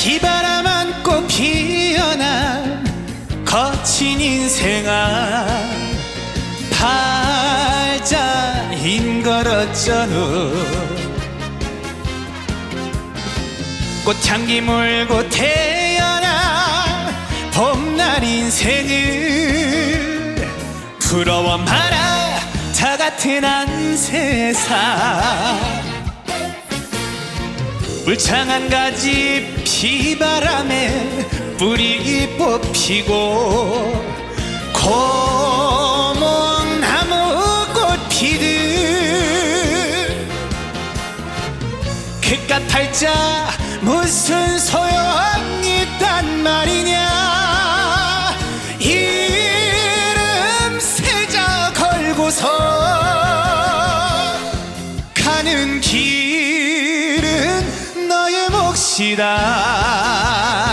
비바람 안고 피어난 거친 인생아 팔자 힘걸었잖우 꽃향기 물고 태어나 봄날 인생을 부러워 말아 다 같은 한 세상. 울창한 가지 비바람에 뿌리 뽑히고 고목나무 꽃 피듯 그깟 팔자 무슨 소용이 있단 말이냐 이름 세자 걸고서 가는 길은 몫이다.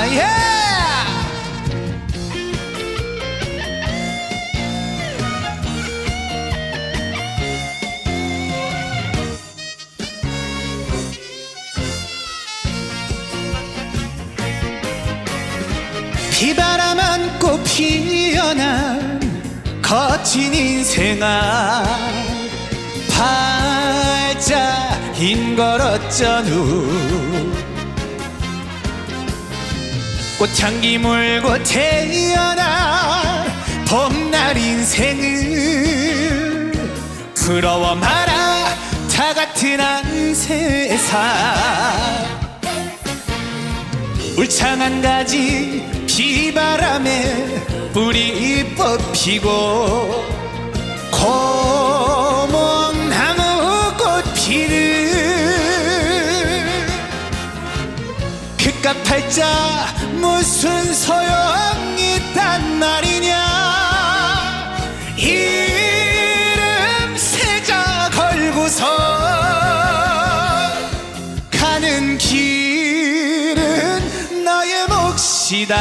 yeah! 비바람 안고 피어난 거친 인생아. 걸 어쩌누 꽃향기 물고 태어난 봄날 인생을 부러워 마라 다 같은 한 세상. 울창한 가지 비바람에 뿌리 뽑히고 그깟 팔자 무슨 소용이 있단 말이냐. 이름 세자 걸고서 가는 길은 너의 몫이다